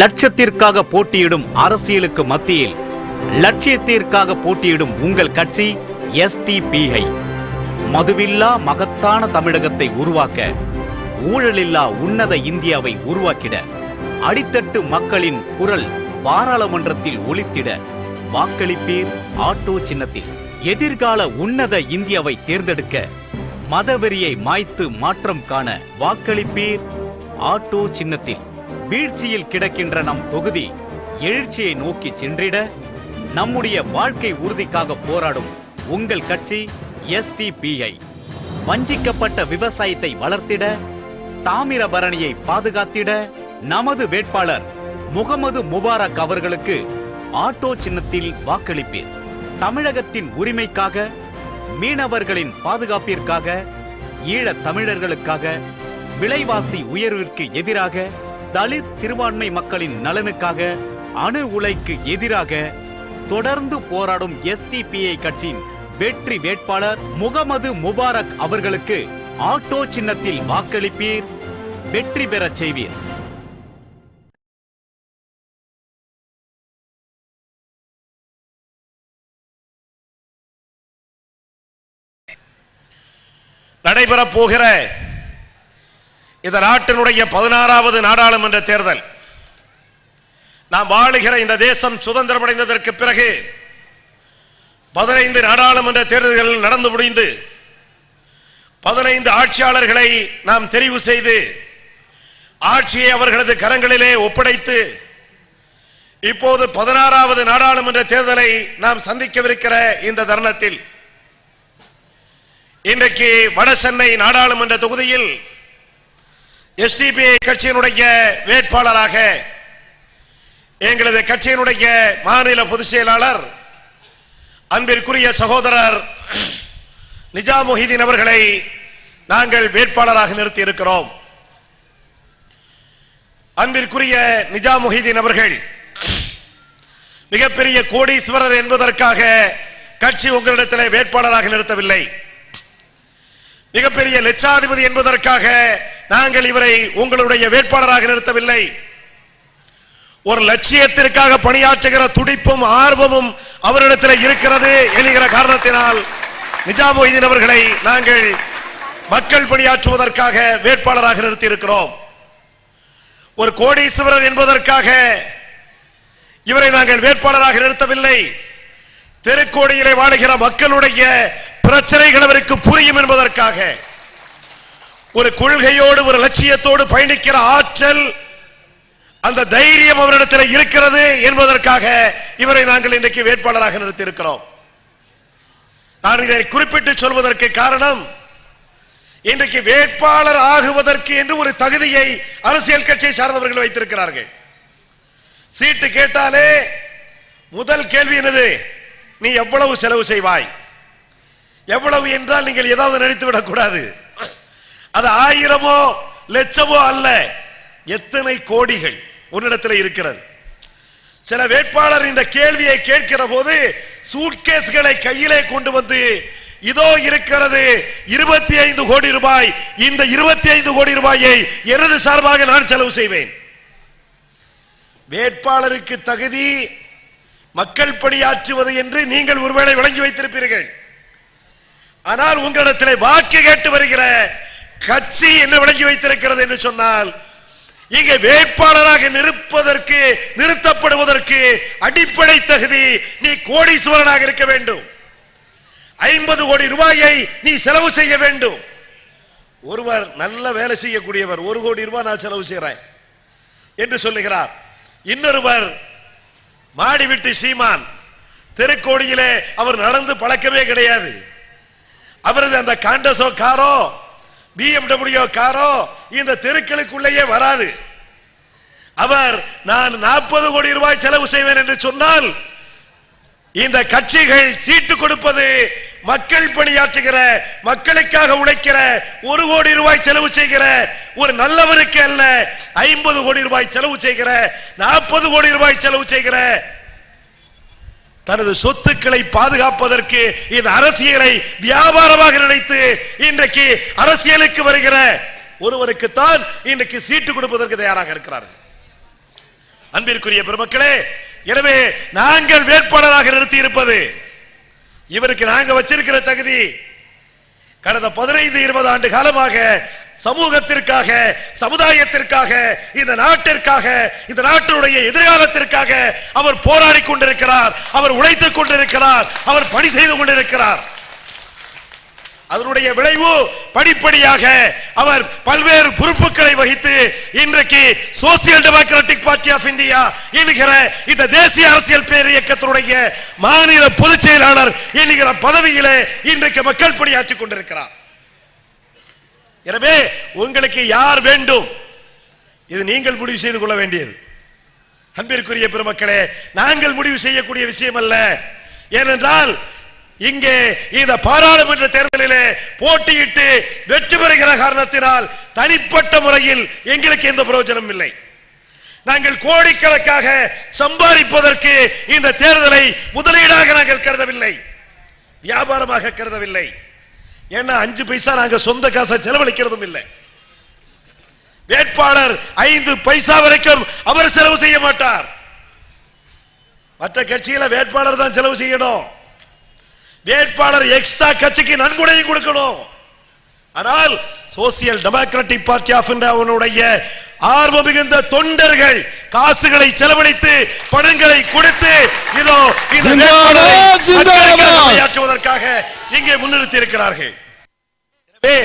லட்சத்திற்காக போட்டியிடும் அரசியலுக்கு மத்தியில் லட்சியத்திற்காக போட்டியிடும் உங்கள் கட்சி எஸ்டிபிஐ மதுவில்லா மகத்தான தமிழகத்தை உருவாக்க ஊழலில்லா உன்னத இந்தியாவை உருவாக்கிட அடித்தட்டு மக்களின் குரல் பாராளுமன்றத்தில் ஒலித்திட வாக்களிப்பீர் ஆட்டோ சின்னத்தில். எதிர்கால உன்னத இந்தியாவை தேர்ந்தெடுக்க மதவெறியை மாய்த்து மாற்றம் காண வாக்களிப்பீர் ஆட்டோ சின்னத்தில். வீழ்ச்சியில் கிடக்கின்ற நம் தொகுதி எழுச்சியை நோக்கி சென்றிட நம்முடைய வாழ்க்கை உறுதிக்காக போராடும் உங்கள் கட்சி எஸ்டிபிஐ வஞ்சிக்கப்பட்ட விவசாயத்தை வளர்த்திட தாமிரபரணியை பாதுகாத்திட நமது வேட்பாளர் முகமது முபாரக் அவர்களுக்கு ஆட்டோ சின்னத்தில் வாக்களிப்பீர். தமிழகத்தின் உரிமைக்காக மீனவர்களின் பாதுகாப்பிற்காக ஈழத் தமிழர்களுக்காக விலைவாசி உயர்விற்கு எதிராக தலித் சிறுபான்மை மக்களின் நலனுக்காக அணு உலைக்கு எதிராக தொடர்ந்து போராடும் எஸ்டிபிஐ கட்சியின் வெற்றி வேட்பாளர் முகமது முபாரக் அவர்களுக்கு ஆட்டோ சின்னத்தில் வாக்களிப்பீர். வெற்றி பெறச் செய்வீர். நடைபெறப் போகிற இந்த நாட்டினுடைய பதினாறாவது நாடாளுமன்ற தேர்தல். நாம் வாழுகிற இந்த தேசம் சுதந்திரமடைந்ததற்கு பிறகு பதினைந்து நாடாளுமன்ற தேர்தல்கள் நடந்து முடிந்து பதினைந்து ஆட்சியாளர்களை நாம் தெரிவு செய்து ஆட்சியை அவர்களது கரங்களிலே ஒப்படைத்து இப்போது பதினாறாவது நாடாளுமன்ற தேர்தலை நாம் சந்திக்கவிருக்கிற இந்த தருணத்தில் இன்றைக்கு வடசென்னை நாடாளுமன்ற தொகுதியில் எஸ்டிபிஐ கட்சியினுடைய வேட்பாளராக எங்களது கட்சியினுடைய மாநில பொதுச் செயலாளர் அன்பிற்குரிய சகோதரர் நிஜாமுஹிதீன் அவர்களை நாங்கள் வேட்பாளராக நிறுத்தி இருக்கிறோம் அன்பிற்குரிய நிஜாமுஹிதீன் அவர்கள் மிகப்பெரிய கோடீஸ்வரர் என்பதற்காக கட்சி உங்களிடத்தில் வேட்பாளராக நிறுத்தவில்லை. மிகப்பெரிய லட்சாதிபதி என்பதற்காக நாங்கள் இவரை உங்களுடைய வேட்பாளராக நிறுத்தவில்லை. ஒரு லட்சியத்திற்காக பணியாற்றுகிற துடிப்பும் ஆர்வமும் அவரிடத்தில் இருக்கிறது என்கிற காரணத்தினால் நிஜாமுதீன் அவர்களை நாங்கள் மக்கள் பணியாற்றுவதற்காக வேட்பாளராக நிறுத்தி இருக்கிறோம் ஒரு கோடீஸ்வரர் என்பதற்காக இவரை நாங்கள் வேட்பாளராக நிறுத்தவில்லை. தெருக்கோடியிலே வாழுகிற மக்களுடைய பிரச்சனைகள் அவருக்கு புரியும் என்பதற்காக. ஒரு கொள்கையோடு ஒரு லட்சியத்தோடு பயணிக்கிற ஆற்றல் அந்த தைரியம் அவரிடத்தில் இருக்கிறது என்பதற்காக இவரை நாங்கள் இன்றைக்கு வேட்பாளராக நிறுத்தியிருக்கிறோம். நான் இதை குறிப்பிட்டு சொல்வதற்கு காரணம் இன்றைக்கு வேட்பாளர் ஆகுவதற்கு என்று ஒரு தகுதியை அரசியல் கட்சியை சார்ந்தவர்கள் வைத்திருக்கிறார்கள். சீட்டு கேட்டாலே முதல் கேள்வி என்னது? நீ எவ்வளவு செலவு செய்வாய்? எவ்வளவு என்றால் நீங்கள் ஏதாவது நினைத்து விடக்கூடாது அது ஆயிரமோ லட்சமோ அல்ல எத்தனை கோடிகள் உன்னிடத்தில் இருக்கிறது. சில வேட்பாளர் இந்த கேள்வியை கேட்கிற போது சூட்கேஸ்களை கையிலே கொண்டு வந்து இதோ இருக்கிறது இருபத்தி ஐந்து கோடி ரூபாய் இந்த இருபத்தி ஐந்து கோடி ரூபாயை எனது சார்பாக நான் செலவு செய்வேன். வேட்பாளருக்கு தகுதி மக்கள் பணியாற்றுவது என்று நீங்கள் ஒருவேளை விளங்கி வைத்திருப்பீர்கள். ஆனால் உங்களிடத்தில் வாக்கு கேட்டு வருகிற கட்சி என்ன விளங்கி வைத்திருக்கிறது என்று சொன்னால் இங்கே வேட்பாளராக நிற்பதற்கு நிறுத்தப்படுவதற்கு அடிப்படை தகுதி நீ கோடீஸ்வரனாக இருக்க வேண்டும். ஐம்பது கோடி ரூபாயை நீ செலவு செய்ய வேண்டும். ஒருவர் நல்ல வேலை செய்யக்கூடியவர் ஒரு கோடி ரூபாய் நான் செலவு செய்கிறேன் என்று சொல்லுகிறார். இன்னொருவர் மாடி விட்டு சீமான் தெருக்கோடியிலே அவர் நடந்து பழக்கமே கிடையாது. அவரது அந்த காண்டசோ காரோ பிஎம்டபிள்யூ காரோ இந்த தெருக்களுக்குள்ளேயே வராது. அவர் நான் நாற்பது கோடி ரூபாய் செலவு செய்வேன் என்று சொன்னால் இந்த கட்சிகள் சீட்டு கொடுப்பது மக்கள் பணியாற்றுகிற மக்களுக்காக உழைக்கிற ஒரு கோடி ரூபாய் செலவு செய்கிற ஒரு நல்லவருக்கு அல்ல ஐம்பது கோடி ரூபாய் செலவு செய்கிற நாற்பது கோடி ரூபாய் செலவு செய்கிற தனது சொத்துக்களை பாதுகாப்பதற்கு இந்த அரசியலை வியாபாரமாக நினைத்து இன்றைக்கு அரசியலுக்கு வருகிற ஒருவருக்குத்தான் இன்றைக்கு சீட்டு கொடுப்பதற்கு தயாராக இருக்கிறார்கள். அன்பிற்குரிய பெருமக்களே எனவே நாங்கள் வேட்பாளராக நிறுத்தி இருப்பது இவருக்கு நாங்க வச்சிருக்கிற தகுதி கடந்த பதினைந்து இருபது ஆண்டு காலமாக சமூகத்திற்காக சமுதாயத்திற்காக இந்த நாட்டிற்காக இந்த நாட்டினுடைய எதிர்காலத்திற்காக அவர் போராடி கொண்டிருக்கிறார் அவர் உழைத்துக் கொண்டிருக்கிறார் அவர் பணி செய்து கொண்டிருக்கிறார். அதனுடைய விளைவு படிப்படியாக அவர் பல்வேறு பொறுப்புகளை வகித்து இன்றைக்கு social democratic party of India என்கிற இந்த தேசிய அரசியல் பேர் இயக்கத்தினுடைய மாநில பொதுச் செயலாளர் என்கிற பதவியிலே இன்றைக்கு மக்கள் பணியாற்றிக் கொண்டிருக்கிறார். எனவே உங்களுக்கு யார் வேண்டும்? இது நீங்கள் முடிவு செய்து கொள்ள வேண்டியது. அன்பிற்குரிய பெருமக்களே நாங்கள் முடிவு செய்யக்கூடிய விஷயம் அல்ல. ஏனென்றால் இங்கே இந்த பாராளுமன்ற தேர்தலிலே போட்டியிட்டு வெற்றி பெறுகிற காரணத்தினால் தனிப்பட்ட முறையில் எங்களுக்கு எந்த பிரயோஜனம் இல்லை. நாங்கள் கோடிக்கணக்காக சம்பாதிப்பதற்கு இந்த தேர்தலை முதலீடாக நாங்கள் கருதவில்லை. வியாபாரமாக கருதவில்லை. ஏன்னா அஞ்சு பைசா நாங்க சொந்த காசை செலவழிக்கிறதும் இல்லை. வேட்பாளர் ஐந்து பைசா வரைக்கும் அவர் செலவு செய்ய மாட்டார். மற்ற கட்சியில வேட்பாளர் தான் செலவு செய்யணும். வேட்பாளர் எக்ஸ்ட்ரா கட்சிக்கு நன்கொடையும் கொடுக்கணும். ஆனால் சோசியல் டெமோக்ராட்டிக் பார்ட்டி ஆஃப் இந்தியாவுடைய ஆர்வம் மிகுந்த தொண்டர்கள் காசுகளை செலவழித்து பணங்களை கொடுத்து இதோ பணியாற்றுவதற்காக இங்கே முன்னிறுத்தி இருக்கிறார்கள் எனவே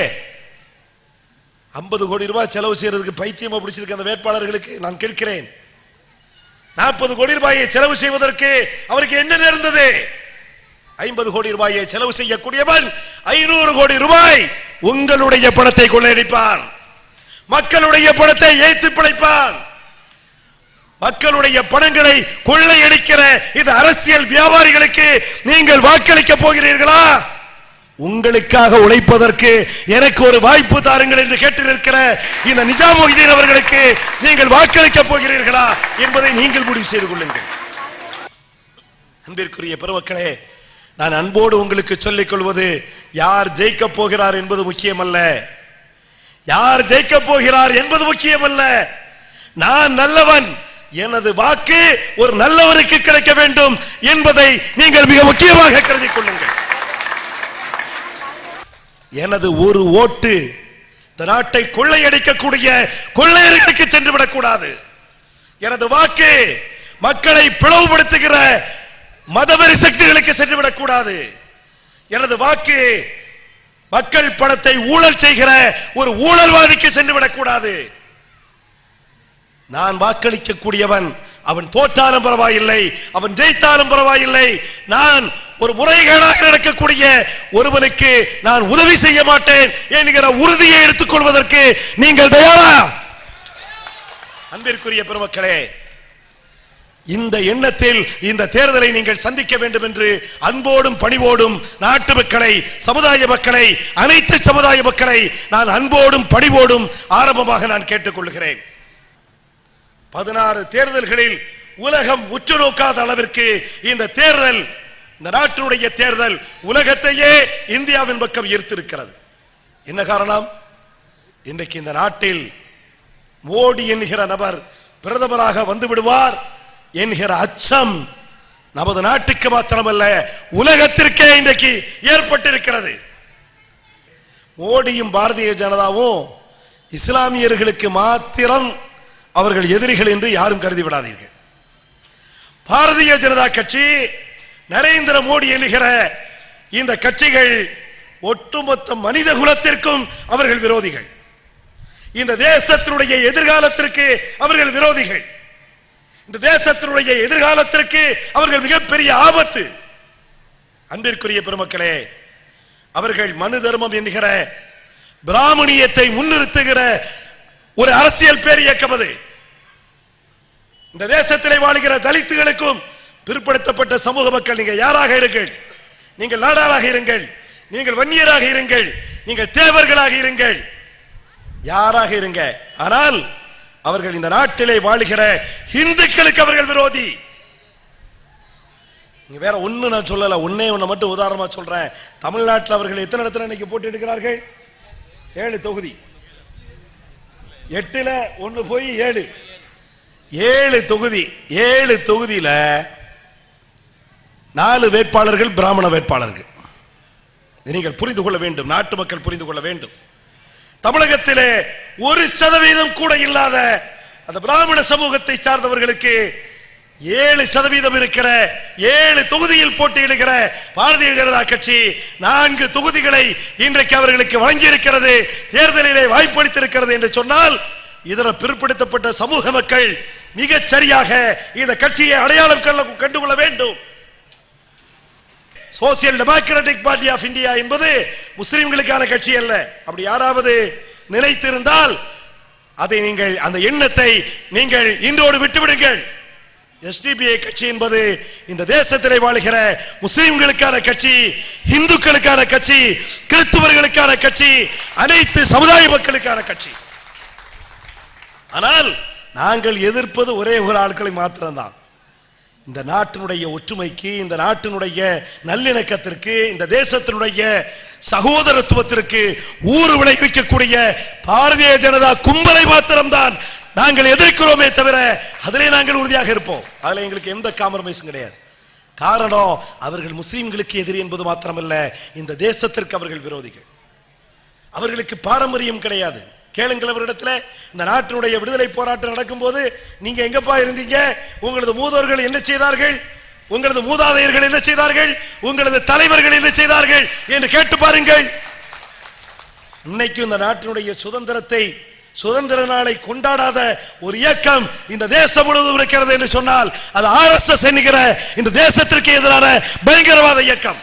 50 கோடி ரூபாய் செலவு செய்யறதுக்கு பைத்தியமா பிடிச்சிருக்க அந்த வேட்பாளர்களுக்கு நான் கேட்கிறேன். நாற்பது கோடி ரூபாயை செலவு செய்வதற்கு அவருக்கு என்ன நேர்ந்தது? ஐம்பது கோடி ரூபாயை செலவு செய்யக்கூடியவன் ஐநூறு கோடி ரூபாய் உங்களுடைய பணத்தை கொள்ளையடிப்பான். மக்களுடைய பணத்தை ஏய்த்து பிழைப்பான். மக்களுடைய பணங்களை கொள்ளையடிக்கிற இது அரசியல் வியாபாரிகளுக்கு நீங்கள் வாக்களிக்க போகிறீர்களா? உங்களுக்காக உழைப்பதற்கு எனக்கு ஒரு வாய்ப்பு தாருங்கள் என்று கேட்டு நிற்கிற இந்த நிஜாமுதீன் அவர்களுக்கு நீங்கள் வாக்களிக்க போகிறீர்களா என்பதை நீங்கள் முடிவு செய்து கொள்ளுங்கள். அன்பிற்குரிய பெருமக்களே நான் அன்போடு உங்களுக்கு சொல்லிக் கொள்வது யார் ஜெயிக்க போகிறார் என்பது முக்கியமல்ல. யார் ஜெயிக்க போகிறார் என்பது முக்கியமல்ல. நான் நல்லவன் எனது வாக்கு ஒரு நல்லவருக்கு கிடைக்க வேண்டும் என்பதை நீங்கள் மிக முக்கியமாக கருதி கொள்ளுங்கள். எனது ஒரு ஓட்டு இந்த நாட்டை கொள்ளையடிக்கக்கூடிய கொள்ளையர்களுக்கு சென்று விடக்கூடாது எனது வாக்கு மக்களை பிளவுபடுத்துகிற மதவெறி சக்திகளுக்கு சென்று விடக்கூடாது எனது வாக்கு மக்கள் பணத்தை ஊழல் செய்கிற ஒரு ஊழல்வாதிக்கு சென்று விடக்கூடாது நான் வாக்களிக்கக்கூடியவன். அவன் தோற்றாலும் பரவாயில்லை அவன் ஜெயித்தாலும் பரவாயில்லை. நான் ஒரு முறைகேடாக நடக்கக்கூடிய ஒருவனுக்கு நான் உதவி செய்ய மாட்டேன் என்கிற உறுதியை எடுத்துக்கொள்வதற்கு நீங்கள் தயாரா? அன்பிற்குரிய பெருமக்களே இந்த எண்ணத்தில் இந்த தேர்தலை நீங்கள் சந்திக்க வேண்டும் என்று அன்போடும் பணிவோடும் நாட்டு மக்களை சமுதாய மக்களை அனைத்து சமுதாய மக்களை நான் அன்போடும் பணிவோடும் ஆரம்பமாக நான் கேட்டுக்கொள்கிறேன். பதினாறு தேர்தல்களில் உலகம் உற்று நோக்காத அளவிற்கு இந்த தேர்தல் இந்த நாட்டினுடைய தேர்தல் உலகத்தையே இந்தியாவின் பக்கம் ஈர்த்திருக்கிறது. என்ன காரணம்? இன்றைக்கு இந்த நாட்டில் மோடி என்கிற நபர் பிரதமராக வந்து விடுவார். என்கிற அச்சம் நமது நாட்டுக்கு மாத்திரமல்ல உலகத்திற்கே இன்றைக்கு ஏற்பட்டிருக்கிறது. மோடியும் பாரதிய ஜனதாவும் இஸ்லாமியர்களுக்கு மாத்திரம் அவர்கள் எதிரிகள் என்று யாரும் கருதி விடாதீர்கள் பாரதிய ஜனதா கட்சி நரேந்திர மோடி என்கிற இந்த கட்சிகள் ஒட்டுமொத்த மனித குலத்திற்கும் அவர்கள் விரோதிகள். இந்த தேசத்தினுடைய எதிர்காலத்திற்கு அவர்கள் விரோதிகள். இந்த தேசத்தினுடைய எதிர்காலத்திற்கு அவர்கள் மிகப்பெரிய ஆபத்து. அன்பிற்குரிய பெருமக்களே அவர்கள் மனு தர்மம் என்கிற பிராமணியத்தை முன்னிறுத்துகிற ஒரு அரசியல் பேர் இயக்கம் அது இந்த தேசத்திலே வாழுகிற தலித்துகளுக்கும் பிற்படுத்தப்பட்ட சமூக மக்கள் நீங்கள் யாராக இருங்கள்? நீங்கள் நாடாராக இருங்கள் நீங்கள் வன்னியராக இருங்கள் நீங்கள் தேவர்களாக இருங்கள். யாராக இருங்க? ஆனால் அவர்கள் இந்த நாட்டிலே வாழுகிற இந்துக்களுக்கு அவர்கள் விரோதி. நீங்க வேற ஒண்ணு நான் சொல்லல ஒன்னே ஒண்ணு மட்டும் உதாரணமா சொல்றேன். தமிழ்நாட்டில் அவர்கள் எத்தனை இடத்துல இன்னைக்கு போட்டி எடுக்கிறார்கள்? ஏழு தொகுதி. எட்டுல ஒன்னு போய் ஏழு. ஏழு தொகுதி ஏழு தொகுதியில நாலு வேட்பாளர்கள் பிராமண வேட்பாளர்கள். நீங்கள் புரிந்து கொள்ள வேண்டும் நாட்டு மக்கள் புரிந்து கொள்ள வேண்டும். தமிழகத்திலே ஒரு சதவீதம் கூட இல்லாத அந்த பிராமண சமூகத்தை சார்ந்தவர்களுக்கு ஏழு சதவீதம் இருக்கிற ஏழு தொகுதியில் போட்டியிடுகிற பாரதிய ஜனதா கட்சி நான்கு தொகுதிகளை இன்றைக்கு அவர்களுக்கு வழங்கியிருக்கிறது தேர்தலிலே வாய்ப்பளித்திருக்கிறது என்று சொன்னால் இதர பிற்படுத்தப்பட்ட சமூக மக்கள் மிகச் சரியாக இந்த கட்சியை அடையாளம் கள்ள- கண்டுகொள்ள வேண்டும். Social democratic party of India என்பது முஸ்லிம்களுக்கான கட்சி அல்ல. அப்படி யாராவது நினைத்திருந்தால் அதை நீங்கள் அந்த எண்ணத்தை நீங்கள் இன்றோடு விட்டுவிடுங்கள். எஸ்டிபிஐ கட்சி என்பது இந்த தேசத்திலே வாழ்கிற முஸ்லிம்களுக்கான கட்சி இந்துக்களுக்கான கட்சி கிறிஸ்துவர்களுக்கான கட்சி அனைத்து சமுதாய மக்களுக்கான கட்சி. ஆனால் நாங்கள் எதிர்ப்பது ஒரே ஒரு ஆட்களை மாத்திரம்தான். இந்த நாட்டினுடைய ஒற்றுமைக்கு இந்த நாட்டினுடைய நல்லிணக்கத்திற்கு இந்த தேசத்தினுடைய சகோதரத்துவத்திற்கு ஊறு விளைவிக்கக்கூடிய பாரதிய ஜனதா கும்பலை மாத்திரம்தான் நாங்கள் எதிர்க்கிறோமே தவிர அதிலே நாங்கள் உறுதியாக இருப்போம். அதில் எங்களுக்கு எந்த காம்ப்ரமைஸும் கிடையாது. காரணம் அவர்கள் முஸ்லீம்களுக்கு எதிரி என்பது மாத்திரமல்ல இந்த தேசத்திற்கு அவர்கள் விரோதிகள். அவர்களுக்கு பாரம்பரியம் கிடையாது. கேளுங்கள் அவரிடத்துல. இந்த நாட்டினுடைய விடுதலை போராட்டம் நடக்கும்போது நீங்க எங்கப்பா இருந்தீங்க? உங்களது மூதோர்கள் என்ன செய்தார்கள்? உங்களது மூதாதையர்கள் என்ன செய்தார்கள்? உங்களது தலைவர்கள் என்ன செய்தார்கள்? என்று கேட்டு பாருங்கள். இன்னைக்கு இந்த நாட்டினுடைய சுதந்திரத்தை சுதந்திர நாளை கொண்டாடாத ஒரு இயக்கம் இந்த தேசம் முழுவதும் இருக்கிறது என்று சொன்னால் அது ஆர்எஸ்எஸ் என்கிற இந்த தேசத்திற்கு எதிரான பயங்கரவாத இயக்கம்.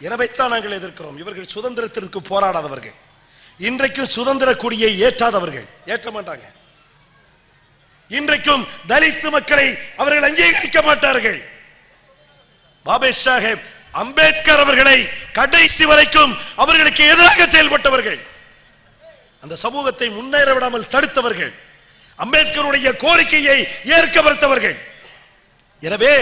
எனவைத்தான் நாங்கள் எதிர்க்கிறோம். இவர்கள் சுதந்திரத்திற்கு போராடாதவர்கள். இன்றைக்கும் சுதந்திர கொடியை ஏற்றாதவர்கள். ஏற்ற மாட்டாங்க. இன்றைக்கும் தலித்து மக்களை அவர்கள் அங்கீகரிக்க மாட்டார்கள். பாபே சாஹேப் அம்பேத்கர் அவர்களை கடைசி வரைக்கும் அவர்களுக்கு எதிராக செயல்பட்டவர்கள். அந்த சமூகத்தை முன்னேற விடாமல் தடுத்தவர்கள். அம்பேத்கருடைய கோரிக்கையை ஏற்க மறுத்தவர்கள் எனவே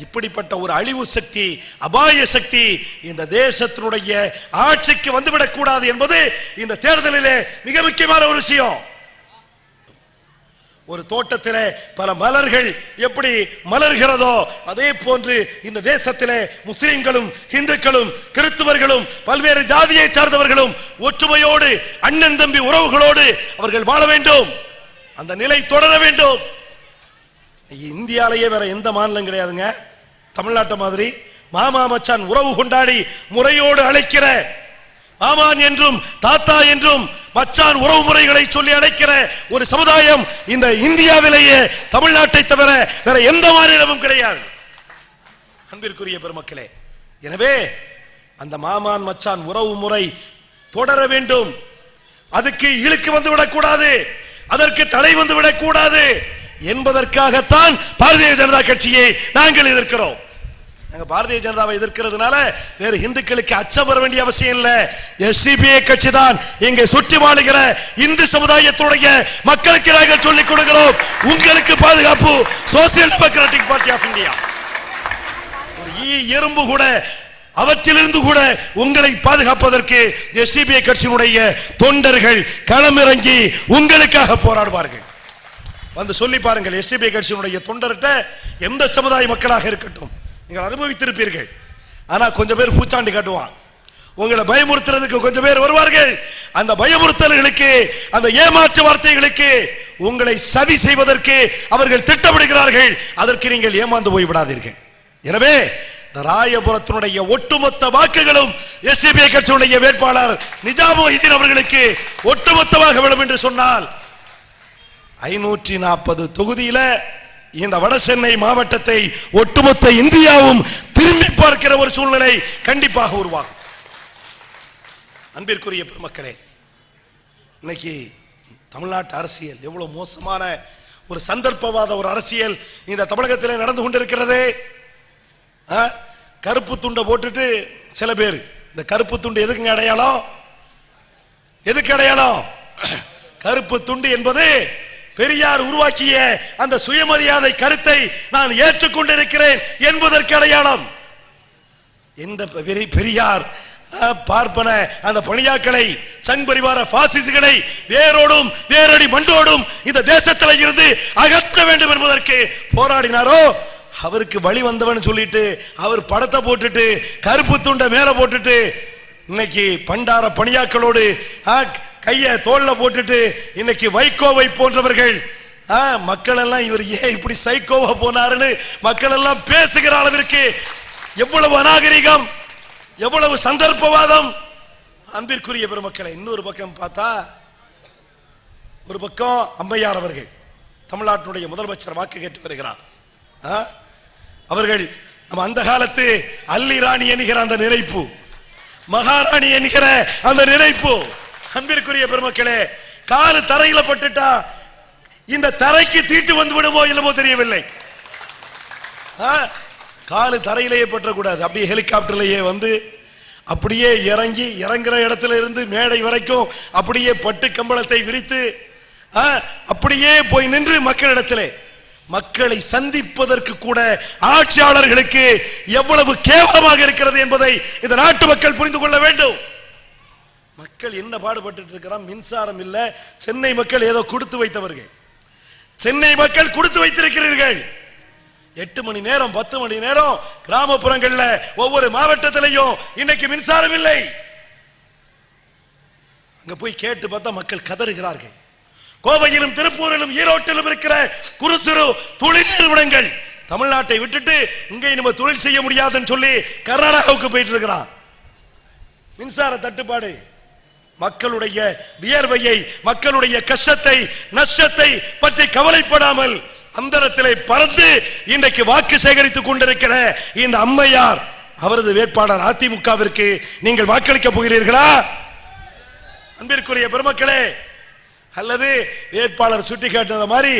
இப்படிப்பட்ட ஒரு அழிவு சக்தி அபாய சக்தி இந்த தேசத்தினுடைய ஆட்சிக்கு வந்துவிடக் கூடாது என்பது இந்த தேர்தலிலே மிக முக்கியமான ஒரு விஷயம். ஒரு தோட்டத்திலே பல மலர்கள் எப்படி மலர்கிறதோ அதே போன்று இந்த தேசத்திலே முஸ்லிம்களும் இந்துக்களும் கிறிஸ்துவர்களும் பல்வேறு ஜாதியை சார்ந்தவர்களும் ஒற்றுமையோடு அண்ணன் தம்பி உறவுகளோடு அவர்கள் வாழ வேண்டும். அந்த நிலை தொடர வேண்டும். இந்தியாலேயே வேற எந்த மாநிலம் கிடையாதுங்க. தமிழ்நாட்டு மாதிரி மாமா மச்சான் உறவு கொண்டாடி முறையோடு அழைக்கிற மாமான் என்றும் தாத்தா என்றும் மச்சான் உறவு முறைகளை சொல்லி அழைக்கிற ஒரு சமுதாயம் இந்த இந்தியாவிலேயே தமிழ்நாட்டை தவிர வேற எந்த மாநிலமும் கிடையாது. அன்பிற்குரிய பெருமக்களே எனவே அந்த மாமான் மச்சான் உறவு முறை தொடர வேண்டும். அதுக்கு இழுக்கு வந்து விடக்கூடாது. அதற்கு தடை வந்து விடக்கூடாது. என்பதற்காகத்தான் பாரதிய ஜனதா கட்சியை நாங்கள் எதிர்க்கிறோம். பாரதிய ஜனதாவை எதிர்க்கிறதுனால வேறு இந்துக்களுக்கு அச்சம் வர வேண்டிய அவசியம் இல்ல. எஸ்டிபிஐ கட்சி தான் இங்கே சுற்றி வாழுகிற இந்து சமுதாயத்துடைய மக்களுக்கு நாங்கள் சொல்லிக் கொடுக்கிறோம். உங்களுக்கு பாதுகாப்பு social democratic party of India ஒரு ஈ எறும்பு கூட அவற்றிலிருந்து கூட உங்களை பாதுகாப்பதற்கு எஸ்டிபிஐ கட்சியினுடைய தொண்டர்கள் களமிறங்கி உங்களுக்காக போராடுவார்கள். வந்து சொல்லி பாருங்கள் எஸ்டிபி கட்சியினுடைய தொண்டர்கிட்ட எந்த சமுதாய மக்களாக இருக்கட்டும் நீங்கள் அனுபவித்திருப்பீர்கள். ஆனால் கொஞ்சம் பேர் பூச்சாண்டி காட்டுவான் உங்களை பயமுறுத்துறதுக்கு கொஞ்சம் பேர் வருவார்கள். அந்த பயமுறுத்தல்களுக்கு அந்த ஏமாற்று வார்த்தைகளுக்கு உங்களை சதி செய்வதற்கு அவர்கள் திட்டமிடுகிறார்கள். அதற்கு நீங்கள் ஏமாந்து போய் விடாதீர்கள். எனவே ராயபுரத்தினுடைய ஒட்டுமொத்த வாக்குகளும் எஸ்டிபிஐ கட்சியுடைய வேட்பாளர் நிஜாமுஹிதீன் அவர்களுக்கு ஒட்டுமொத்தமாக விடும் என்று சொன்னால் ஐநூற்றி நாற்பது தொகுதியில இந்த வட சென்னை மாவட்டத்தை ஒட்டுமொத்த இந்தியாவும் திரும்பி பார்க்கிற ஒரு சூழ்நிலை கண்டிப்பாக உருவாகும். அன்பிற்குரிய பெருமக்களே இன்னைக்கு தமிழ்நாட்டு அரசியல் எவ்வளவு மோசமான ஒரு சந்தர்ப்பவாத ஒரு அரசியல் இந்த தமிழகத்தில் நடந்து கொண்டிருக்கிறது. ஆ? கருப்பு துண்டை போட்டுட்டு சில பேர் இந்த கருப்பு துண்டு எதுக்குங்க அடையாளம்? எதுக்கு அடையாளம்? கருப்பு துண்டு என்பது பெரியார் உருவாக்கிய அந்த சுயமரியாதை கருத்தை நான் ஏற்றுக்கொண்டிருக்கிறேன் என்பதற்கு அடையாளம். எந்த பெரி- பெரியார் பார்ப்பன அந்த பணியாக்களை சங் பரிவார பாசிசுகளை வேரோடும் வேரடி மண்டோடும் இந்த தேசத்தில் இருந்து அகற்ற வேண்டும் என்பதற்கு போராடினாரோ? அவருக்கு வழி வந்தவன் சொல்லிட்டு அவர் படத்தை போட்டுட்டு கருப்பு துண்டை மேல போட்டுட்டு இன்னைக்கு பண்டார பணியாக்களோடு கையை தோல்ல போட்டுட்டு இன்னைக்கு வைகோவை போன்றவர்கள் ஆ, மக்கள் எல்லாம் இவர் ஏன் இப்படி சைக்கோவா போனாருன்னு மக்கள் எல்லாம் பேசுகிற அளவிற்கு எவ்வளவு அநாகரிகம் எவ்வளவு சந்தர்ப்பவாதம் அன்பிற்குரிய பெருமக்களை இன்னொரு பக்கம் பார்த்தா ஒரு பக்கம் அம்பையார் அவர்கள் தமிழ்நாட்டினுடைய முதலமைச்சர் வாக்கு கேட்டு வருகிறார் ஆ? அவர்கள் நம்ம அந்த காலத்து அல்லி ராணி என்கிற அந்த நினைப்பு மகாராணி என்கிற அந்த நினைப்பு அன்பிற்குரிய பெருமக்களே காலு தரையில பட்டுட்டா இந்த தரைக்கு தீட்டு வந்து விடுமோ இல்லமோ தெரியவில்லை. காலு தரையிலேயே பற்றக்கூடாது. அப்படியே ஹெலிகாப்டர்லயே வந்து அப்படியே இறங்கி இறங்குற இடத்துல இருந்து மேடை வரைக்கும் அப்படியே பட்டு கம்பளத்தை விரித்து ஆ, அப்படியே போய் நின்று மக்களிடத்திலே மக்களை சந்திப்பதற்கு கூட ஆட்சியாளர்களுக்கு எவ்வளவு கேவலமாக இருக்கிறது என்பதை இந்த நாட்டு மக்கள் புரிந்து கொள்ள வேண்டும். மக்கள் என்ன பாடுபட்டு இருக்கிறான்? மின்சாரம் இல்ல. சென்னை மக்கள் ஏதோ கொடுத்து வைத்தவர்கள். சென்னை மக்கள் கொடுத்து வைத்திருக்கிறீர்கள். எட்டு மணி நேரம் பத்து மணி நேரம் கிராமப்புறங்கள்ல ஒவ்வொரு மாவட்டத்திலையும் இன்னைக்கு மின்சாரம் இல்லை. அங்க போய் கேட்டு பார்த்தா மக்கள் கதறுகிறார்கள். கோவையிலும் திருப்பூரிலும் ஈரோட்டிலும் இருக்கிற குறு சிறு தொழில் நிறுவனங்கள் தமிழ்நாட்டை விட்டுட்டு இங்கே நம்ம தொழில் செய்ய முடியாதுன்னு சொல்லி கர்நாடகாவுக்கு போயிட்டு இருக்கிறான். மின்சார தட்டுப்பாடு. மக்களுடைய வியர்வையை மக்களுடைய கஷ்டத்தை நஷ்டத்தை பற்றி கவலைப்படாமல் அந்தரத்திலே பறந்து இன்றைக்கு வாக்கு சேகரித்துக் கொண்டிருக்கிற இந்த அம்மையார் அவரது வேட்பாளர் அதிமுகவிற்கு நீங்கள் வாக்களிக்க போகிறீர்களா? அன்பிற்குரிய பெருமக்களே அல்லது வேட்பாளர் சுட்டி காட்டுற மாதிரி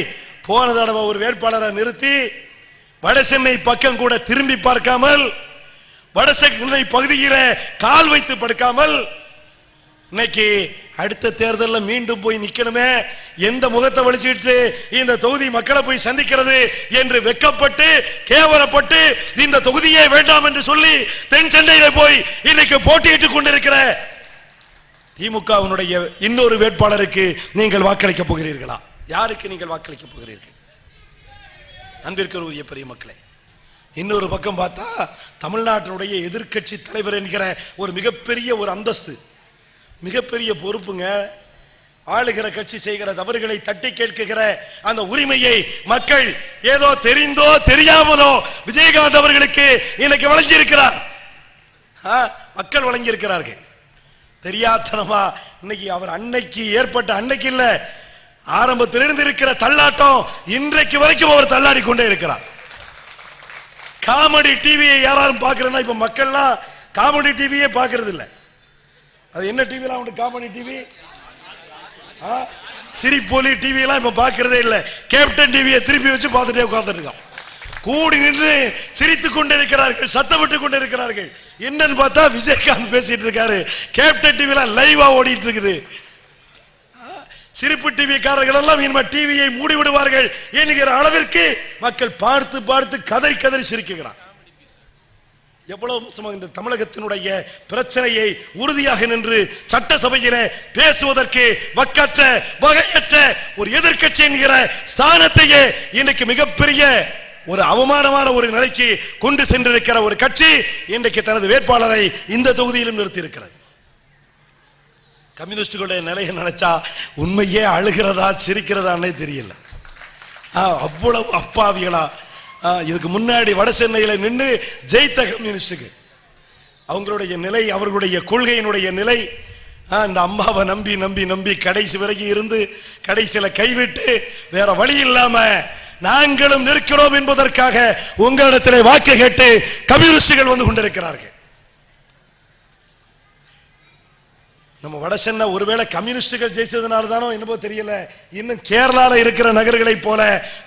போன தடவை ஒரு வேட்பாளரை நிறுத்தி வடசென்னை பக்கம் கூட திரும்பி பார்க்காமல் வடசென்னை பகுதியில் கால் வைத்து படுக்காமல் இன்னைக்கு அடுத்த தேர்தலில் மீண்டும் போய் நிக்கணுமே? எந்த முகத்தை வலிச்சுட்டு இந்த தொகுதி மக்களை போய் சந்திக்கிறது என்று வெக்கப்பட்டு கேவலப்பட்டு இந்த தொகுதியே வேண்டாம் என்று சொல்லி தென் சென்னையில போய் இன்னைக்கு போட்டியிட்டுக் கொண்டிருக்கிற திமுகவினுடைய இன்னொரு வேட்பாளருக்கு நீங்கள் வாக்களிக்க போகிறீர்களா? யாருக்கு நீங்கள் வாக்களிக்க போகிறீர்கள்? அன்பிற்குரிய பெரிய மக்களே இன்னொரு பக்கம் பார்த்தா தமிழ்நாட்டினுடைய எதிர்க்கட்சி தலைவர் என்கிற ஒரு மிகப்பெரிய ஒரு அந்தஸ்து மிகப்பெரிய பொறுப்புங்க. ஆளுகிற கட்சி செய்கிற தவறுகளை தட்டி கேட்குகிற அந்த உரிமையை மக்கள் ஏதோ தெரிந்தோ தெரியாமலோ விஜயகாந்த் அவர்களுக்கு இன்னைக்கு வழங்கியிருக்கிறார். ஆ, மக்கள் வழங்கியிருக்கிறார்கள். தெரியாதனமா இன்னைக்கு அவர் அன்னைக்கு ஏற்பட்ட அன்னைக்கு இல்ல ஆரம்பத்திலிருந்து இருக்கிற தள்ளாட்டம் இன்றைக்கு வரைக்கும் அவர் தள்ளாடி கொண்டே இருக்கிறார். காமெடி டிவியை யாராரும் பார்க்கிறேன்னா இப்ப மக்கள்லாம் காமெடி டிவியே பார்க்கறது இல்லை அது என்ன டிவிலாம் உண்டு? காமெடி டிவி சிரிப்போலி டிவி எல்லாம் இப்ப பார்க்கறதே இல்ல. கேப்டன் டிவியை திருப்பி வச்சு பார்த்துட்டே உட்கார்ந்துட்டு கூடி நின்று சிரித்துக் கொண்டிருக்கிறார்கள் சத்தமிட்டு கொண்டிருக்கிறார்கள். என்னன்னு பார்த்தா விஜயகாந்த் பேசிட்டு இருக்காரு. கேப்டன் டிவில லைவா ஓடிட்டு இருக்குது. சிரிப்பு டிவி காரர்கள் எல்லாம் இனிமே டிவியை மூடி விடுவார்கள் என்கிற அளவிற்கு மக்கள் பார்த்து பார்த்து கதறி கதறி சிரிக்குகிறான். எவ்வளவு இந்த தமிழகத்தினுடைய பிரச்சனையை உறுதியாக நின்று சட்டசபையில பேசுவதற்கு வக்கற்ற வகையற்ற ஒரு எதிர்க்கட்சி என்கிற ஸ்தானத்தையே இன்னைக்கு மிகப்பெரிய ஒரு அவமானமான ஒரு நிலைக்கு கொண்டு சென்றிருக்கிற ஒரு கட்சி இன்றைக்கு தனது வேட்பாளரை இந்த தொகுதியிலும் நிறுத்தியிருக்கிறது. கம்யூனிஸ்டுகளுடைய நிலையை நினைச்சா உண்மையே அழுகிறதா சிரிக்கிறதான்னே தெரியல. அவ்வளவு அப்பாவிகளா இதுக்கு முன்னாடி வட சென்னையில் நின்று ஜெயித்த கம்யூனிஸ்டுக்கு அவங்களுடைய நிலை அவர்களுடைய கொள்கையினுடைய நிலை ஆ, இந்த அம்மாவை நம்பி நம்பி நம்பி கடைசி வரைக்கும் இருந்து கடைசியில் கைவிட்டு வேற வழி இல்லாம நாங்களும் நிற்கிறோம் என்பதற்காக உங்களிடத்திலே வாக்கு கேட்டு கம்யூனிஸ்டுகள் வந்து கொண்டிருக்கிறார்கள். நம்ம வடசென்னை ஒருவேளை கம்யூனிஸ்டுகள் ஜெயிச்சதுனால தானோ என்னமோ தெரியல. இன்னும் கேரளாவில் இருக்கிற நகர்களை போல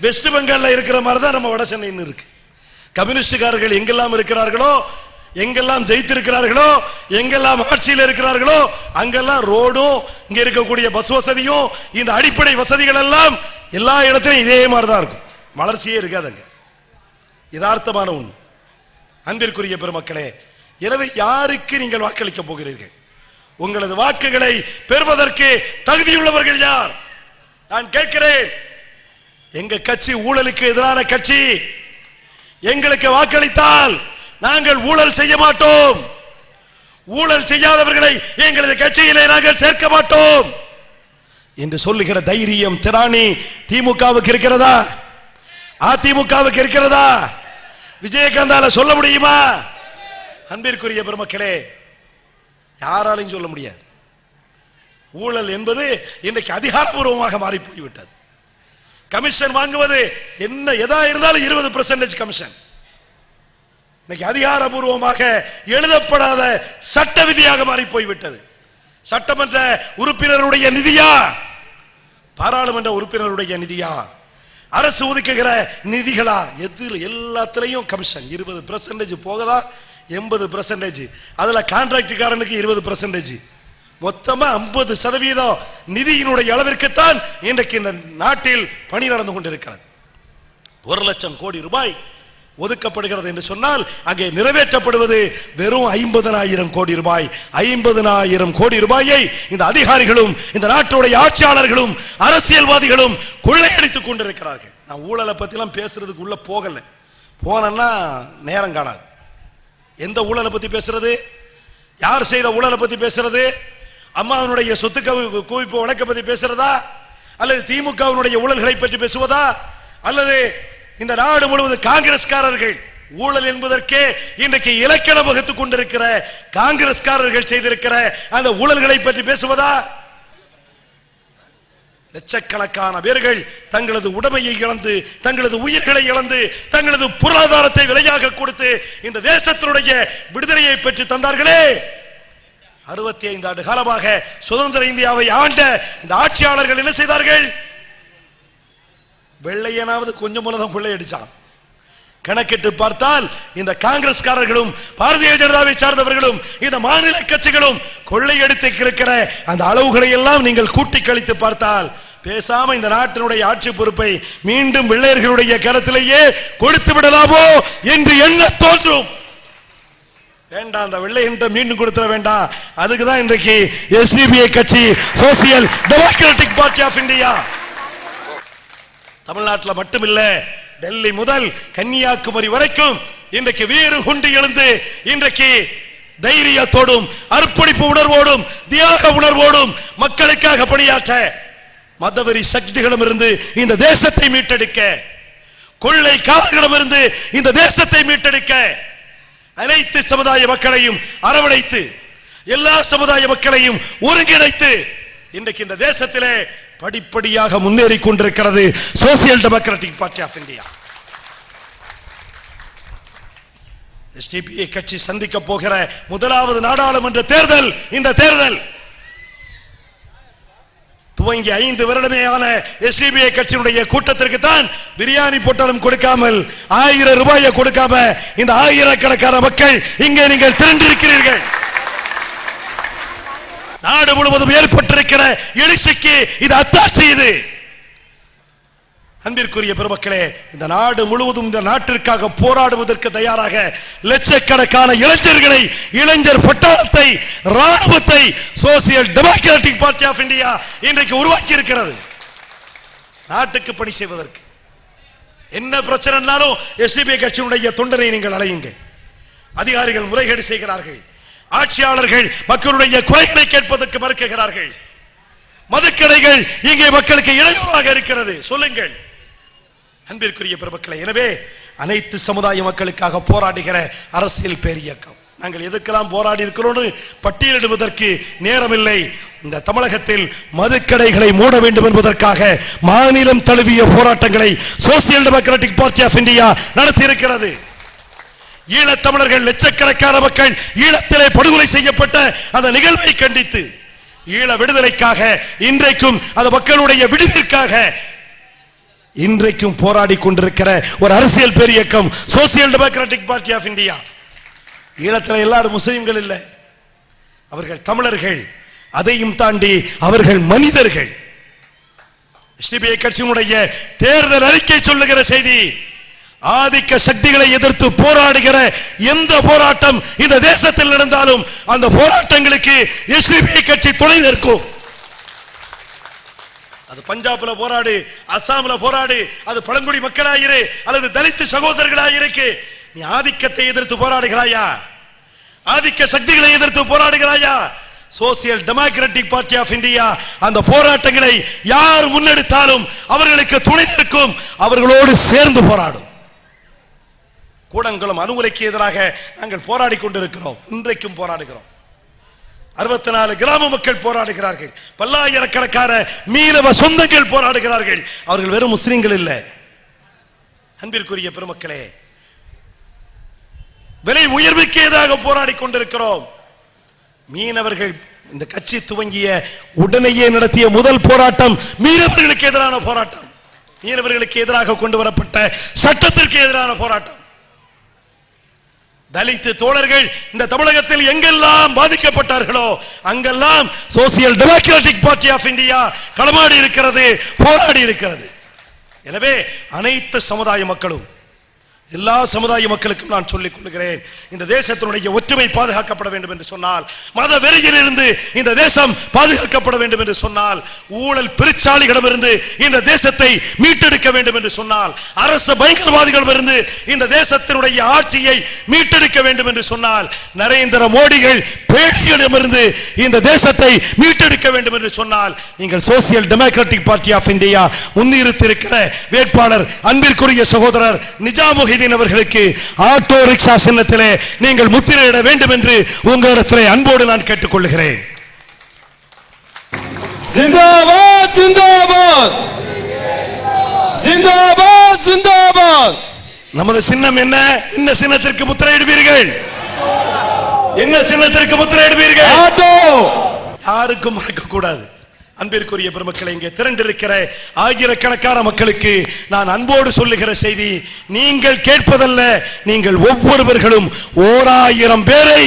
வெஸ்ட் பெங்காலில் இருக்கிற மாதிரி தான் நம்ம வடசென்னை இன்னும் இருக்கு. கம்யூனிஸ்டுக்காரர்கள் எங்கெல்லாம் இருக்கிறார்களோ எங்கெல்லாம் ஜெயித்திருக்கிறார்களோ எங்கெல்லாம் ஆட்சியில் இருக்கிறார்களோ அங்கெல்லாம் ரோடும் இங்க இருக்கக்கூடிய பஸ் வசதியும் இந்த அடிப்படை வசதிகள் எல்லாம் எல்லா இடத்துலையும் இதே மாதிரி தான் இருக்கும். வளர்ச்சியே இருக்காதுங்க யதார்த்தமான ஒன்று அன்பிற்குரிய பெருமக்களே எனவே யாருக்கு நீங்கள் வாக்களிக்க போகிறீர்கள்? உங்களது வாக்குகளை பெறுவதற்கு தகுதியுள்ளவர்கள் யார்? நான் கேட்கிறேன். எங்க கட்சி ஊழலுக்கு எதிரான கட்சி. எங்களுக்கு வாக்களித்தால் நாங்கள் ஊழல் செய்ய மாட்டோம். ஊழல் செய்யாதவர்களை எங்களது கட்சியிலே நாங்கள் சேர்க்க மாட்டோம். என்று சொல்லுகிற தைரியம் திராணி திமுகவுக்கு இருக்கிறதா? அதிமுகவுக்கு இருக்கிறதா? விஜயகாந்தால சொல்ல முடியுமா? அன்பிற்குரிய பெருமக்களே யாராலையும் சொல்ல முடியாது. ஊழல் என்பது இன்றைக்கு அதிகாரபூர்வமாக மாறி போய்விட்டது. கமிஷன் வாங்குவது என்ன எதா இருந்தாலும் இருபது பெர்சன்டேஜ் கமிஷன். இன்னைக்கு அதிகாரபூர்வமாக எழுதப்படாத சட்ட விதியாக மாறி போய்விட்டது. சட்டமன்ற உறுப்பினருடைய நிதியா? பாராளுமன்ற உறுப்பினருடைய நிதியா? அரசு ஒதுக்குகிற நிதிகளா? எதில் எல்லாத்துலயும் கமிஷன் இருபது பெர்சன்டேஜ் போகதா? எண்பது பர்சன்டேஜ் அதுல கான்ட்ராக்டுக்காரனுக்கு இருபது பர்சன்டேஜ் மொத்தமா ஐம்பது சதவீதம் நிதியினுடைய அளவிற்குத்தான் இன்றைக்கு இந்த நாட்டில் பணி நடந்து கொண்டிருக்கிறது. ஒரு லட்சம் கோடி ரூபாய் ஒதுக்கப்படுகிறது என்று சொன்னால் அங்கே நிறைவேற்றப்படுவது வெறும் ஐம்பதனாயிரம் கோடி ரூபாய். ஐம்பதனாயிரம் கோடி ரூபாயை இந்த அதிகாரிகளும் இந்த நாட்டுடைய ஆட்சியாளர்களும் அரசியல்வாதிகளும் கொள்ளையடித்துக் கொண்டிருக்கிறார்கள். நான் ஊழலை பற்றிலாம் பேசுறதுக்கு உள்ள போகலை. போனேன்னா நேரம் காணாது. எந்த ஊழலை பத்தி பேசுறது? யார் செய்த ஊழலை பத்தி பேசுறது? அம்மாவினுடைய சொத்து குவிப்பு வழக்கை பத்தி பேசுறதா? அல்லது திமுகவினுடைய ஊழல்களை பற்றி பேசுவதா? அல்லது இந்த நாடு முழுவதும் காங்கிரஸ்காரர்கள் ஊழல் என்பதற்கே இன்றைக்கு இலக்கணம் வகுத்துக் கொண்டிருக்கிற காங்கிரஸ்காரர்கள் செய்திருக்கிற அந்த ஊழல்களை பற்றி பேசுவதா? லட்சக்கணக்கான பேர்கள் தங்களது உடமையை இழந்து தங்களது உயிர்களை இழந்து தங்களது பொருளாதாரத்தை விலையாக கொடுத்து இந்த தேசத்தினுடைய விடுதலையை பெற்று தந்தார்களே. அறுபத்தி ஐந்து ஆண்டு காலமாக சுதந்திர இந்தியாவை ஆண்ட இந்த ஆட்சியாளர்கள் என்ன செய்தார்கள்? வெள்ளையனாவது கொஞ்சம் மூலதான் கொள்ளையடிச்சான். கணக்கிட்டு பார்த்தால் இந்த காங்கிரஸ்காரர்களும் பாரதிய ஜனதாவை சார்ந்தவர்களும் இந்த மாநில கட்சிகளும் கொள்ளையடித்து இருக்கிற அந்த அளவுகளை எல்லாம் நீங்கள் கூட்டி கழித்து பார்த்தால் பேசாம இந்த நாட்டினுடைய ஆட்சி பொறுப்பை மீண்டும் வெள்ளையர்களுடைய கரத்திலேயே கொடுத்து விடலாமோ என்று என்ன தோன்றும்? வேண்டாம் அந்த வெள்ளை என்ற மீண்டும் கொடுத்துட வேண்டாம். அதுக்கு தான் இன்றைக்கு எஸ்டிபிஐ கட்சி social democratic party of India தமிழ்நாட்டில் மட்டுமில்லை டெல்லி முதல் கன்னியாகுமரி வரைக்கும் இன்றைக்கு வீறு குண்டு எழுந்து இன்றைக்கு தைரியத்தோடும் அர்ப்பணிப்பு உணர்வோடும் தியாக உணர்வோடும் மக்களுக்காக பணியாற்ற மதவெறி சக்திகளும் இருந்து இந்த தேசத்தை மீட்டெடுக்க கொள்ளைக்காரர்களிடமிருந்து இந்த தேசத்தை மீட்டெடுக்க அனைத்து சமுதாய மக்களையும் அரவணைத்து எல்லா சமுதாய மக்களையும் ஒருங்கிணைத்து இன்றைக்கு இந்த தேசத்திலே படிப்படியாக முன்னேறி கொண்டிருக்கிறது social democratic party of India SDPI கட்சி சந்திக்க போகிற முதலாவது நாடாளுமன்ற தேர்தல் இந்த தேர்தல். துவங்கி ஐந்து வருடமேயான எஸ்டிபிஐ கட்சியினுடைய கூட்டத்திற்கு தான் பிரியாணி பொட்டலம் கொடுக்காமல் ஆயிரம் ரூபாயை கொடுக்காம இந்த ஆயிரக்கணக்கான மக்கள் இங்கே நீங்கள் திரண்டிருக்கிறீர்கள். நாடு முழுவதும் ஏற்பட்டிருக்கிற எழுச்சிக்கு இது அத்தாட்சி இது. அன்பிற்குரிய பெருமக்களே இந்த நாடு முழுவதும் இந்த நாட்டிற்காக போராடுவதற்கு தயாராக லட்சக்கணக்கான இளைஞர்களை இளைஞர் பட்டாளத்தை ராணுவத்தை social democratic party of India இன்றைக்கு உருவாக்கி இருக்கிறது நாட்டுக்கு பணி செய்வதற்கு. என்ன பிரச்சனைனாலும் எஸ்டிபி கட்சியினுடைய தொண்டனை நீங்கள் அலையுங்கள். அதிகாரிகள் முறைகேடு செய்கிறார்கள். ஆட்சியாளர்கள் மக்களுடைய குறைகளை கேட்பதற்கு மறுக்கிறார்கள். மதுக்கடைகள் இங்கே மக்களுக்கு இடையூறாக இருக்கிறது. சொல்லுங்கள். அன்பிற்குரிய பெருமக்களை எனவே அனைத்து சமுதாய மக்களுக்காக போராடுகிற அரசியல் பேரியக்கம் நாங்கள் எதுக்கெல்லாம் போராடி இருக்கிறோம்னு பட்டியலிடுவதற்கு நேரமில்லை. இந்த தமிழகத்தில் மதுக்கடைகளை மூட வேண்டும் என்பதற்காக மாநிலம் தழுவிய போராட்டங்களை social democratic party of India நடத்தி இருக்கிறது ஈழத்தமிழர்கள் லட்சக்கணக்கான மக்கள் ஈழத்திலே படுகொலை செய்யப்பட்ட அந்த நிகழ்வை கண்டித்து ஈழ விடுதலைக்காக இன்றைக்கும் அந்த மக்களுடைய விடுதிற்காக இன்றைக்கும் போராடி கொண்டிருக்கிற ஒரு அரசியல் பேரியக்கம் social democratic party of India ஈழத்தில் எல்லாரும் முஸ்லீம்கள் இல்லை. அவர்கள் தமிழர்கள். அதையும் தாண்டி அவர்கள் மனிதர்கள். கட்சியினுடைய தேர்தல் அறிக்கை சொல்லுகிற செய்தி ஆதிக்க சக்திகளை எதிர்த்து போராடுகிற எந்த போராட்டம் இந்த தேசத்தில் நடந்தாலும் அந்த போராட்டங்களுக்கு எஸ்டிபிஐ கட்சி துணை நிற்கும். அது பஞ்சாப்ல போராடு அசாம்ல போராடு அது பழங்குடி மக்களாயிரு அல்லது தலித்து சகோதரர்களாயிருக்கு. நீ ஆதிக்கத்தை எதிர்த்து போராடுகிறாயா? ஆதிக்க சக்திகளை எதிர்த்து போராடுகிறாயா? Social democratic party of India அந்த போராட்டங்களை யார் முன்னெடுத்தாலும் அவர்களுக்கு துணை நிற்கும். அவர்களோடு சேர்ந்து போராடும். கூடங்குளம் அணுகுலைக்கு எதிராக நாங்கள் போராடி கொண்டிருக்கிறோம். இன்றைக்கும் போராடுகிறோம். அறுபத்தி நாலு கிராம மக்கள் போராடுகிறார்கள். பல்லாயிரக்கணக்கான மீனவ சொந்தங்கள் போராடுகிறார்கள். அவர்கள் வெறும் முஸ்லீம்கள் இல்லை. அன்பிற்குரிய பெருமக்களே விலை உயர்வுக்கு எதிராக போராடி கொண்டிருக்கிறோம். மீனவர்கள் இந்த கட்சி துவங்கிய உடனேயே நடத்திய முதல் போராட்டம் மீனவர்களுக்கு எதிரான போராட்டம். மீனவர்களுக்கு எதிராக கொண்டு வரப்பட்ட சட்டத்திற்கு எதிரான போராட்டம். தலித்து தோழர்கள் இந்த தமிழகத்தில் எங்கெல்லாம் பாதிக்கப்பட்டார்களோ அங்கெல்லாம் social democratic party of India களமாடி இருக்கிறது போராடி இருக்கிறது. எனவே அனைத்து சமுதாய மக்களும் எல்லா சமுதாய மக்களுக்கும் நான் சொல்லிக் கொள்கிறேன். இந்த தேசத்தினுடைய ஒற்றுமை பாதுகாக்கப்பட வேண்டும் என்று சொன்னால் மத வெறியிலிருந்து இந்த தேசம் பாதுகாக்கப்பட வேண்டும் என்று சொன்னால் ஊழல் பெருச்சாளிகளிடமிருந்து இந்த தேசத்தை மீட்டெடுக்க வேண்டும் என்று சொன்னால் அரசு பயங்கரவாதிகளிடமிருந்து இந்த தேசத்தினுடைய ஆட்சியை மீட்டெடுக்க வேண்டும் என்று சொன்னால் நரேந்திர மோடிகள் பேடிகளிடமிருந்து இந்த தேசத்தை மீட்டெடுக்க வேண்டும் என்று சொன்னால் நீங்கள் social democratic party of India முன்னிறுத்திருக்கிற வேட்பாளர் அன்பிற்குரிய சகோதரர் மைதீன் அவர்களுக்கு ஆட்டோ ரிக்ஷா சின்னத்திலே நீங்கள் முத்திரையிட வேண்டும் என்று உங்களிடத்திலே அன்போடு நான் கேட்டுக்கொள்கிறேன். ஜிந்தாபாத் நமது சின்னம் என்ன? இந்த சின்னத்திற்கு முத்திரையிடுவீர்கள்? என்ன சின்னத்திற்கு முத்திரையிடுவீர்கள்? ஆட்டோ! யாருக்கும் மறக்க கூடாது அன்பிற்குரிய பெருமக்களை இங்கே திரண்டிருக்கிற ஆயிரக்கணக்கான மக்களுக்கு நான் அன்போடு சொல்லுகிற செய்தி நீங்கள் கேட்பதல்ல நீங்கள் ஒவ்வொருவர்களும் ஓராயிரம் பேரை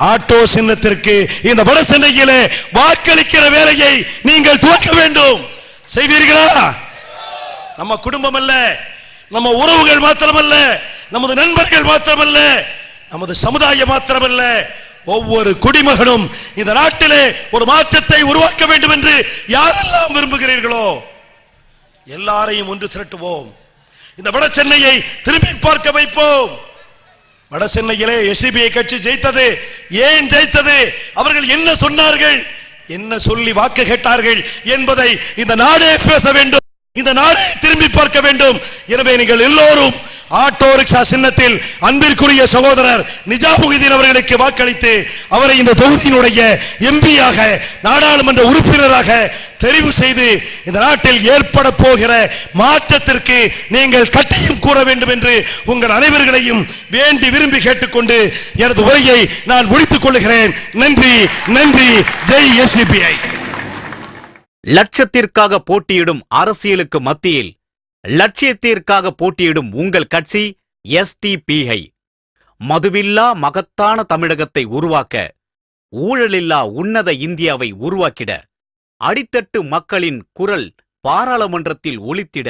ஆட்டோ சின்னத்திற்கு இந்த வட வாக்களிக்கிற வேலையை நீங்கள் துவக்க வேண்டும். செய்வீர்களா? நம்ம குடும்பம் அல்ல நம்ம உறவுகள் மாத்திரமல்ல நமது நண்பர்கள் மாத்திரமல்ல நமது சமுதாயம் மாத்திரமல்ல ஒவ்வொரு குடிமகனும் இந்த நாட்டிலே ஒரு மாற்றத்தை உருவாக்க வேண்டும் என்று யாரெல்லாம் விரும்புகிறீர்களோ எல்லாரையும் ஒன்று திரட்டுவோம். இந்த வட சென்னையை திரும்பி பார்க்க வைப்போம். வட சென்னையிலே எஸ்டிபிஐ கட்சி ஜெயித்தது. ஏன் ஜெயித்தது? அவர்கள் என்ன சொன்னார்கள்? என்ன சொல்லி வாக்கு கேட்டார்கள் என்பதை இந்த நாடே பேச வேண்டும். இந்த நாடே திரும்பி பார்க்க வேண்டும். எனவே நீங்கள் எல்லோரும் ஆட்டோ ரிக்ஷா சின்னத்தில் அன்பிற்குரிய சகோதரர் நிஜாமுதீன் அவர்களுக்கு வாக்களித்து அவரை இந்த தொகுதியினுடைய எம்பியாக நாடாளுமன்ற உறுப்பினராக தெரிவு செய்து இந்த நாட்டில் ஏற்பட போகிற மாற்றத்திற்கு நீங்கள் கட்டியும் கூற வேண்டும் என்று உங்கள் அனைவர்களையும் வேண்டி விரும்பி கேட்டுக்கொண்டு எனது உரையை நான் முடித்துக் கொள்கிறேன். நன்றி நன்றி. ஜெய் எஸ்பிஐ. லட்சத்திற்காக போட்டியிடும் அரசியலுக்கு மத்தியில் லட்சியத்திற்காக போட்டியிடும் உங்கள் கட்சி எஸ்டிபிஐ மதுவில்லா மகத்தான தமிழகத்தை உருவாக்க ஊழலில்லா உன்னத இந்தியாவை உருவாக்கிட அடித்தட்டு மக்களின் குரல் பாராளுமன்றத்தில் ஒழித்திட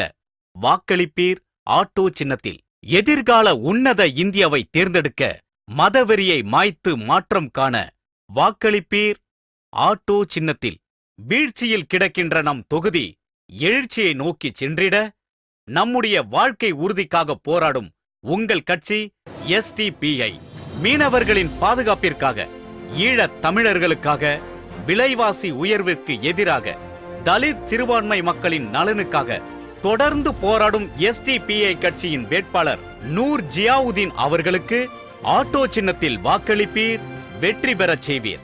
வாக்களிப்பீர் ஆட்டோ சின்னத்தில். எதிர்கால உன்னத இந்தியாவை தேர்ந்தெடுக்க மதவெறியை மாய்த்து மாற்றம் காண வாக்களிப்பீர் ஆட்டோ சின்னத்தில். வீழ்ச்சியில் கிடக்கின்ற நம் தொகுதி எழுச்சியை நோக்கி சென்றிட நம்முடைய வாழ்க்கை உறுதிக்காக போராடும் உங்கள் கட்சி எஸ்டிபிஐ மீனவர்களின் பாதுகாப்பிற்காக ஈழத் தமிழர்களுக்காக விலைவாசி உயர்விற்கு எதிராக தலித் சிறுபான்மை மக்களின் நலனுக்காக தொடர்ந்து போராடும் எஸ்டிபிஐ கட்சியின் வேட்பாளர் நூர் ஜியாவுதீன் அவர்களுக்கு ஆட்டோ சின்னத்தில் வாக்களிப்பீர் வெற்றி பெறச் செய்வீர்.